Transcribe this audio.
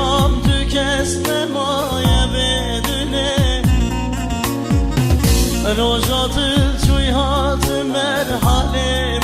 سام تو کس نمایه بدونه روزات توی هات مرحله